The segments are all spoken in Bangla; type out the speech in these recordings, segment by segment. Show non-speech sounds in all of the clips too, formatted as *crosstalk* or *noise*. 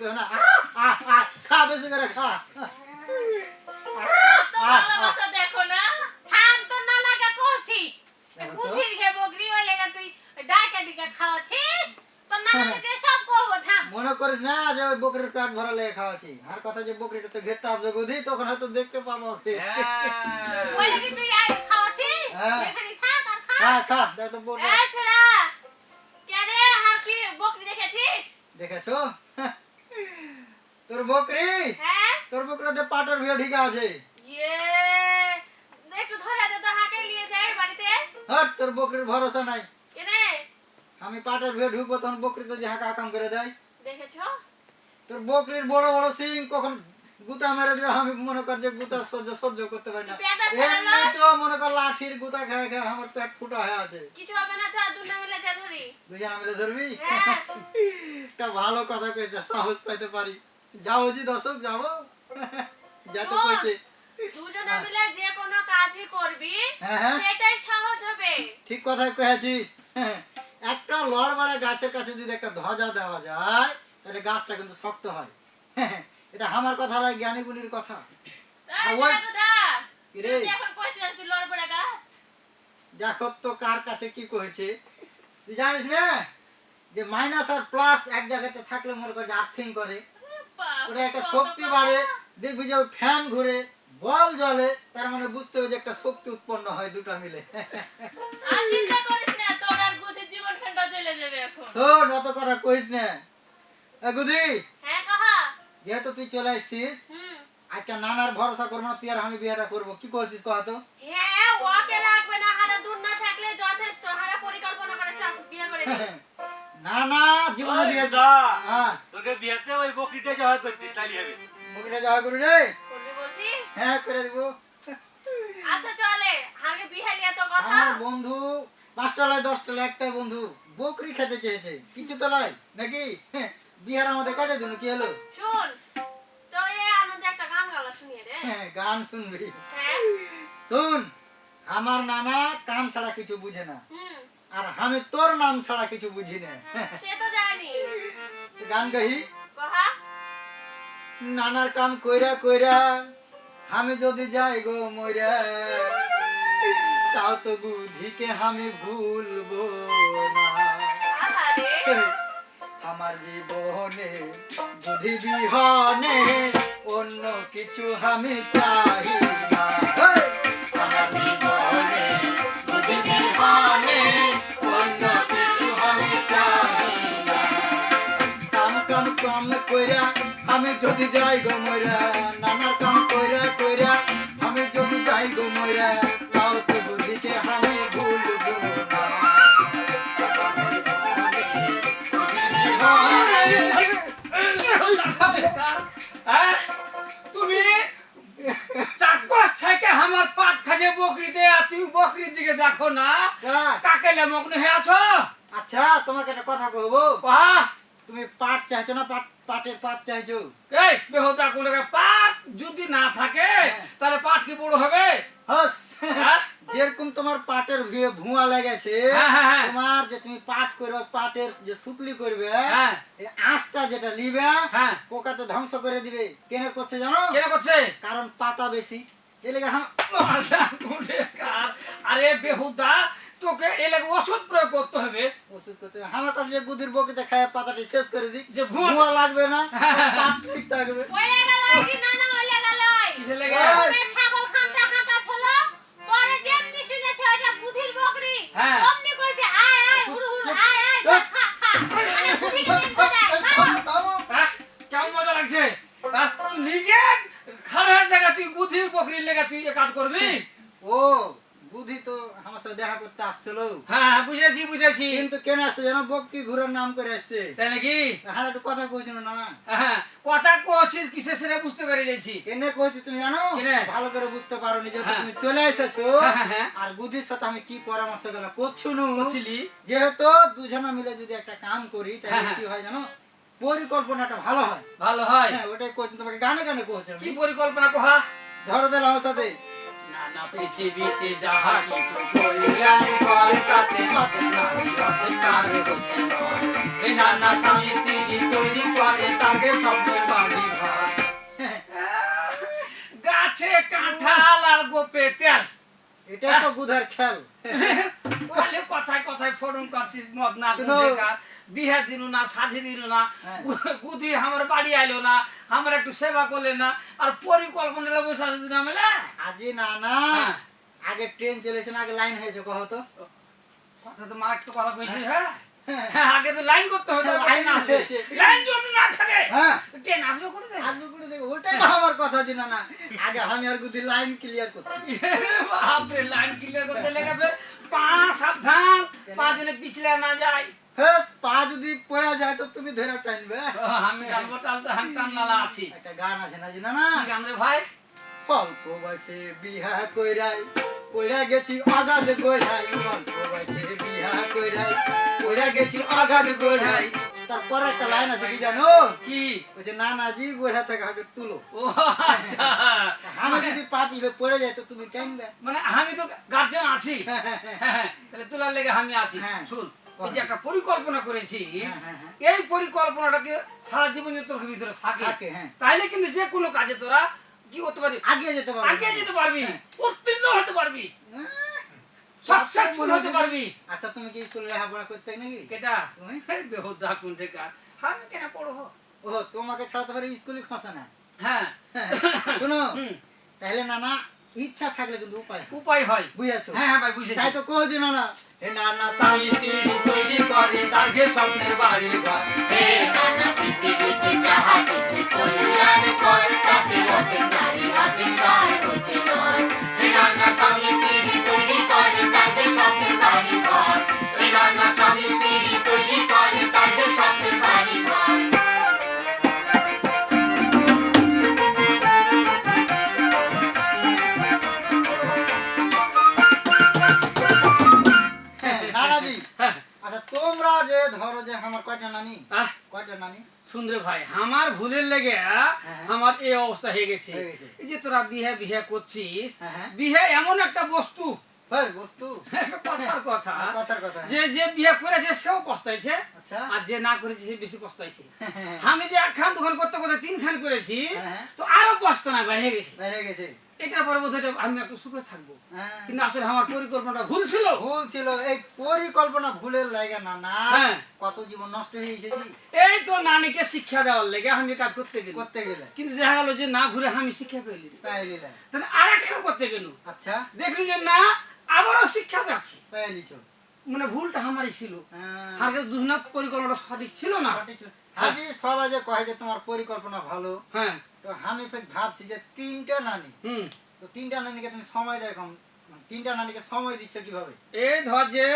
কেউ না। আ, আ, আ, খা বেশি করে খা। দেখো না। থাম তো না লাগা কইছি দেখো তো। গুধির ওই লাগা তুই ডাকা ডিকা খাওয়াছিস? তো না লাগে সব কহবো থাম। মনে করিস না যে ওই বকরির পেট ভরা লেগে খাওয়াছি। আর কথা যে বকরিটা তো ঘেরতে আসবে গদি তখন হয়তো দেখতে পাবো ওকে। ওই লাগি তুই আই খাওয়াছিস? হ্যাঁ। এখানে থাক আর খা। খা খা দেখ তো বলব এই ছেড়া কে রে হার বকরি দেখেছিস? দেখেছ? তোর বকরি? হ্যাঁ? তোর বকরিতে পাটের ভিড় ঢিকা আছে। ইয়ে একটু ধরে দে তো হাঁকে নিয়ে যাই বাড়িতে। হট তোর বকরির ভরসা নাই। কেনে আমি পাটের ভিড় ঢুকবো তখন বকরি তো যে হাঁকা কাম করে দেয়। দেখেছ? তোর বকরির বড় বড় সিং কখন গুতা মেরে দিবে আমি মনে কর যে গুতা সহ্য সহ্য করতে পারি না। এমনি তো মনে কর লাঠির গুতা খেয়ে খেয়ে আমার পেট ফুটা হয়ে আছে। কিছু হবে না চল দুনা মিলে যা ধরি। দুজন মিলে ধরবি? হ্যাঁ। *laughs* একটা ভালো কথা কইছে সাহস পাইতে পারি। যাও জি দর্শক যাব যাতে। কইছে। দুজনে মিলে যে কোনো কাজই করবি হ্যাঁ, হ্যাঁ। সেটাই সহজ হবে। ঠিক কথাই কয়েছিস একটা লড়বাড়া গাছের কাছে যদি একটা ধ্বজা দেওয়া যায় তাহলে গাছটা কিন্তু শক্ত হয়। এটা আমার কথা নয় জ্ঞানী গুণীর কথা কোথা দেখো তো কার কাছে কি কয়েছে তুই জানিস না? যে মাইনাস আর প্লাস এক জায়গাতে থাকলে মনে করে আর্থিং করে। ওটা একটা শক্তি বাড়ে। দেখবি যে ফ্যান ঘুরে বল জ্বলে তার মানে বুঝতে হবে যে একটা শক্তি উৎপন্ন হয় দুটো মিলে। শোন অত কথা কইস না। গুদি হ্যাঁ যেহেতু তুই চলে আসছিস আজকে নানার ভরসা করব না তুই আর আমি বিয়েটা করব। কি করছিস কহ তো? হ্যাঁ ওকে রাখবে না হারা দূর না থাকলে যথেষ্ট হারা পরিকল্পনা করে চাপ বিয়ে করে *laughs* না না জীবনে বিয়ে দা। হ্যাঁ। তোকে বিয়েতে ওই বকরিটা জয় করতিস তাহলে হবে। মুখটা যাওয়া করি রে? করবি বলছিস? হ্যাঁ করে দিব। আচ্ছা চলে আগে বিয়ে লিয়ে তো কথা। আমার বন্ধু পাঁচটা লাই দশটা লাই একটাই বন্ধু বকরি খেতে চেয়েছে। কিছু তো লাই নাকি বিহার আমাদের কাটে দিন কি হলো? শুন তো এই আনন্দে একটা গান গালা শুনিয়ে দে। হ্যাঁ, গান শুনবি। হ্যাঁ। শুন আমার নানা কাম ছাড়া কিছু বুঝে না। হুম। আর আমি তোর নাম ছাড়া কিছু বুঝি না। সে তো জানি। গান গাহি কহা নানার কাম কইরা কইরা আমি যদি যাই গো মইরা তাও তো বুদ্ধিকে আমি ভুলবো না। আমার জীবনে বুদ্ধি বিহনে অন্য কিছু আমি চাই। যাই গো মইরা তাও তো বুদ্ধিকে আমি ভুলবো হ্যাঁ? তুমি চাকস থেকে আমার পাট খাজে বকরিতে আর তুমি বকরির দিকে দেখো না? কাকে মগ্ন হয়ে আছো? আচ্ছা তোমাকে একটা কথা কহবো বাহ। তুমি পাট চাইছো না পাট পাটের পাট চাইছো? এই বেহতা কোন পাট যদি না থাকে তাহলে পাট কি বড় হবে হস হ্যাঁ? যেরকম তোমার ভুয়া লেগেছে হ্যাঁ, হ্যাঁ, হ্যাঁ। তোমার যে তুমি পাট করবে পাটের যে সুতলি করবে হ্যাঁ। এই আঁশটা যেটা নিবে হ্যাঁ। পোকাতে ধ্বংস করে দিবে। কেন করছে জানো? কেন করছে? কারণ পাতা বেশি। *laughs* আরে বেহুদা তোকে এ লাগে ওষুধ প্রয়োগ করতে হবে। ওষুধ করতে হবে। আমার কাছে যে গুদির বকিতে খায় পাতাটি শেষ করে দিক যে ভুয়া- ভুয়া লাগবে না *laughs* পাট ঠিক থাকবে। ওই লাগা লই না না ওই লাগা লই কিসে লেগে ওই। ওই ছাগল খানটা হাঁকা ছিল পরে যেমনি শুনেছে ওটা বুধির বকরি হ্যাঁ। অমনি কইছে আয় আয় হুড় হুড় আয় আয় খা, খা খা মানে বুধি কে দিন কোথায় খাও আহ, কেমন মজা লাগছে আহ, তুই নিজে খারাপ জায়গা তুই বুদ্ধির বকরির লেগে তুই এ কাজ করবি? ও বুদ্ধি তো আমার সাথে দেখা করতে আসছিল। হ্যাঁ বুঝেছি বুঝেছি। কিন্তু কেন আসছে যেন বকটি ঘুরার নাম করে আসছে। তাই নাকি? হ্যাঁ একটু কথা কইছিল না হ্যাঁ কথা কিসে সেটা বুঝতে পেরে গেছি। কেনে তুমি জানো? ভালো করে বুঝতে পারো নি যেহেতু হ্যাঁ। তুমি চলে এসেছ। হ্যাঁ, হ্যাঁ, হ্যাঁ। আর বুদ্ধির সাথে আমি কি পরামর্শ বুঝলি যেহেতু দুজনা মিলে যদি একটা কাম করি তাহলে হ্যাঁ, কি হয় জানো? পরিকল্পনাটা ভালো হয়। ভালো হয়। হ্যাঁ ওটাই কইছি তোমাকে গানে গানে কইছি কি পরিকল্পনা কহা? ধরো সাথে। না নানা পৃথিবীতে যাহা কিছু কল্যাণ কর তাতে অর্ধেক তার হচ্ছে নয়। এ নানা স্বামী স্ত্রী তৈরি করে তাকে স্বপ্নের বাড়ি ঘর *laughs* গাছে কাঁঠাল আর গোপে তেল। এটা তো বুধার খেল। *laughs* খালি কথায় কথায় ফোরন করছিস মদ না। বিহে দিনু না সাধি দিনু না। হ্যাঁ। গুদি আমার বাড়ি আইলো না। আমার একটু সেবা করলে না আর পরিকল্পনা বসে আছে দিন মেলে? আজি না না। হ্যাঁ। আগে ট্রেন চলেছে না আগে লাইন হয়েছে কহ তো। কথা তো কথা কইছিস হ্যাঁ? হ্যাঁ, আগে তো লাইন করতে হবে লাইন ট্রেন আসবে। হয়েছে। লাইন যদি না থাকে হ্যাঁ। ট্রেন আসবে করে দে আজকে করে দেখো ওটাই তো আমার কথা না না। আগে আমি আর গুদি লাইন ক্লিয়ার করছি। বাপরে লাইন ক্লিয়ার করতে লেগাবে পা সাবধান পা যেন পিছলে না যায়। হ্যাঁ পা যদি পড়ে যায় তো তুমি ধরে টানবে। আমি জানব টান্নালা আছি। একটা গান আছে না জি না গান রে ভাই? অল্প বয়সে বিহা কইরাই পড়ে গেছি অগাধ গোড়াই। অল্প বয়সে বিহা কইরাই পড়ে গেছি অগাধ গোড়াই। তারপরে একটা লাইন আছে কি জানো? কি? বলছে না না জি গোড়া থেকে আগে তুলো। ও আচ্ছা। আমি যদি পা পিছলে পড়ে তো তুমি টানবে। মানে আমি তো গার্জেন আছি। হ্যাঁ, তাহলে তোলার লেগে আমি আছি। হ্যাঁ। শুন। এই যে একটা পরিকল্পনা করেছি হ্যাঁ, হ্যাঁ, হ্যাঁ। এই পরিকল্পনাটাকে সারা জীবন তোর ভিতরে থাকে? থাকে। তাহলে কিন্তু যে কোনো কাজে তোরা কি করতে পারবি? আগে যেতে পারবে। আগে যেতে পারবি। উত্তীর্ণ হতে পারবি। সাকসেসফুল হতে পারবি। আচ্ছা তুমি কি স্কুলে লেখাপড়া করতে নাকি? কেটা? বেহুদা কোনটা কার আমি কেন পড়ব? ও তোমাকে ছাড়া তো স্কুলে খসে না হ্যাঁ। শোনো তাহলে না না ইচ্ছা থাকলে কিন্তু উপায় উপায় হয়। বুঝেছ? হ্যাঁ হ্যাঁ ভাই বুঝেছি। তাই তো কোজ না না। হে না না স্বামী স্ত্রী তৈরি করে তার ঘে স্বপ্নের বাড়ি ঘর। হে নানা পৃথিবীতে যাহা কিছু কল্যাণ কর তাতে অর্ধেক নারী অর্ধেক তোমরা যে ধরো যে আমার কয়টা নানি? আহ, কয়টা নানি? সুন্দর ভাই আমার ভুলের লেগে হ্যাঁ। আমার এই অবস্থা হয়ে গেছে। এই যে তোরা বিহে বিহে করছিস হ্যাঁ, হ্যাঁ। বিহে এমন একটা বস্তু। হ্যাঁ, কথা। যে যে বিয়ে করেছে সেও পস্তাইছে। আচ্ছা। আর যে না করেছে সে বেশি পস্তাইছে। হ্যাঁ, আমি যে এক খান দুখান করতে করতে তিন খান করেছি হ্যাঁ। তো আরও পস্তানা বেড়ে গেছে। বেড়ে গেছে। এটার পরে বোধহয় আমি একটু সুখে থাকব। হ্যাঁ। কিন্তু আসলে আমার পরিকল্পনাটা ভুল ছিল। ভুল ছিল। এই পরিকল্পনা ভুলের লাগে না না হ্যাঁ। কত জীবন নষ্ট হয়ে গেছে এই তো নানিকে শিক্ষা দেওয়ার লেগে আমি কাজ করতে গেল করতে গেলে। কিন্তু দেখা গেল যে না ঘুরে আমি শিক্ষা পেলি পাইলিলা তাহলে আর একখান করতে গেল আচ্ছা। দেখলি যে না আবারও শিক্ষা পাচ্ছি। পাইলিছ মানে ভুলটা আমারই ছিল। হ্যাঁ। আর দুহনা পরিকল্পনা সঠিক ছিল না। সঠিক ছিল। হাজি সবাই যে কয় যে তোমার পরিকল্পনা ভালো। হ্যাঁ। তো আমি ভাবছি যে তিনটা নানি তো তিনটা নানিকে তুমি সময় দেয় কম তিনটা নানিকে সময় দিচ্ছ কীভাবে? এই ধর যে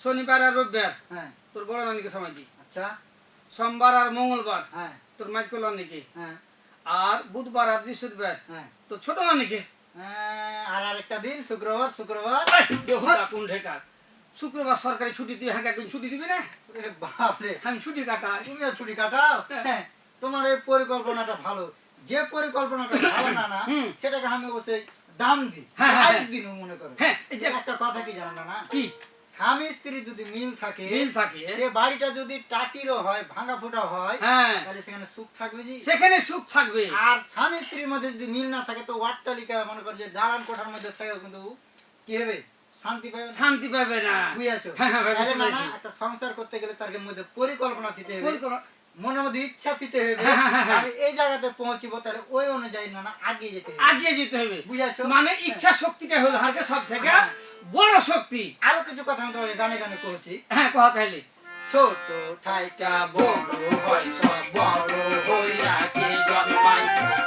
শনিবার আর রবিবার হ্যাঁ। তোর বড় নানিকে সময় দিই। আচ্ছা। সোমবার আর মঙ্গলবার হ্যাঁ। তোর মাইকল নানিকে। হ্যাঁ। আর বুধবার আর বৃহস্পতিবার হ্যাঁ। তো ছোট নানিকে। হ্যাঁ, আর আরেকটা দিন শুক্রবার শুক্রবার। কোন ঢেকার? শুক্রবার সরকারি ছুটি দিবে হ্যাঁ একদিন ছুটি দিবি না? বাপরে। আমি ছুটি কাটা তুমিও ছুটি কাটাও? হ্যাঁ, তোমার এই পরিকল্পনাটা ভালো। যে পরিকল্পনাটা *coughs* ভালো না না সেটাকে আমি অবশ্যই দাম দিই হ্যাঁ, হ্যাঁ, দিন মনে করো। হ্যাঁ একটা কথা কি জানো না কি? স্বামী স্ত্রী যদি মিল থাকে মিল থাকে। সে বাড়িটা যদি টাটিরও হয় ভাঙা ফোটা হয় হ্যাঁ। তাহলে সেখানে সুখ থাকবে জি। সেখানে সুখ থাকবে। আর স্বামী স্ত্রীর মধ্যে যদি মিল না থাকে তো ওয়াট্টালিকা মনে করো যে দালান কোঠার মধ্যে থাকে কিন্তু কি হবে? শান্তি পাবে শান্তি পাবে না। বুঝেছ? হ্যাঁ, হ্যাঁ, একটা সংসার করতে গেলে তার মধ্যে পরিকল্পনা দিতে হবে। পরিকল্পনা- মনের মধ্যে ইচ্ছা দিতে হবে। হ্যাঁ, হ্যাঁ, হ্যাঁ। আমি এই জায়গাতে পৌঁছিব তাহলে ওই অনুযায়ী না না আগে যেতে হবে। আগিয়ে যেতে হবে। বুঝেছ? মানে ইচ্ছা শক্তিটা হলো হারকে সব থেকে। বড় শক্তি। আরও কিছু কথা আমি তোমাকে গানে গানে কইছি। হ্যাঁ কথা তাহলে। ছোট থাইকা বড় হয় সব বড় হইয়া কে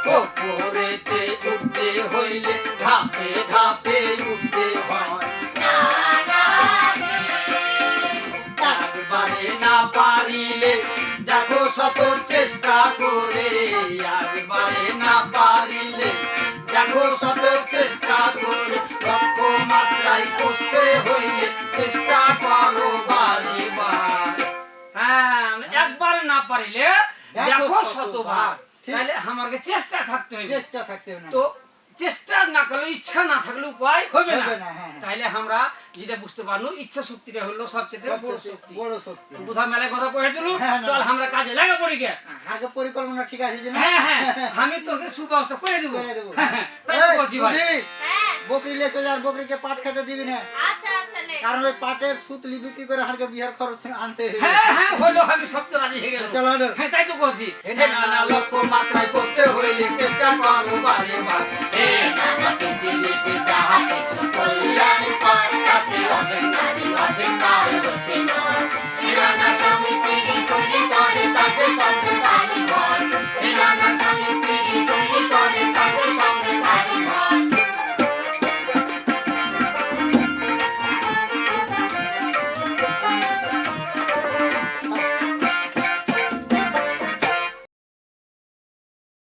ওপরেতে উঠতে হইলে ধাপে একবারে না পারিলে দেখো শত চেষ্টা করে লক্ষ্য মাত্রায় পৌঁছতে হইলে চেষ্টা করো বারে বার। হ্যাঁ একবার না পারিলে দেখো। শতবার। তাহলে আমাকে চেষ্টা থাকতে হবে চেষ্টা থাকতে হবে তো চেষ্টা না করলে ইচ্ছা না থাকলে উপায় হবে না। হ্যাঁ, হ্যাঁ। তাইলে আমরা যেটা বুঝতে পারল ইচ্ছা শক্তিটা হলো সবচেয়ে বড় শক্তি। বড় শক্তি। বুধা মেলায় কথা কয়ে দিল হ্যাঁ, চল আমরা কাজে লাগা পড়ি গে। আগে পরিকল্পনা ঠিক আছে হ্যাঁ হ্যাঁ আমি তোকে সুব্যবস্থা করে দেবো। করে দেবো। তাই বলছি ভাই। বকরি লে চলে আর বকরিকে পাট খেতে দিবি না। আচ্ছা আচ্ছা। নে কারণ ওই পাটের সুতলি বিক্রি করে হারকে বিহার খরচ আনতে হ্যাঁ হ্যাঁ হলো আমি সব তো রাজি হয়ে গেল চলো হ্যাঁ তাই তো করছি এটা হ্যাঁ, নানা লক্ষ মাত্রায় পোষতে হইলে চেষ্টা করো বারে বার। এ নানা পৃথিবীতে যাহা কিছু কল্যাণ পায় তাতে অধিকারী অধিকার হচ্ছে না।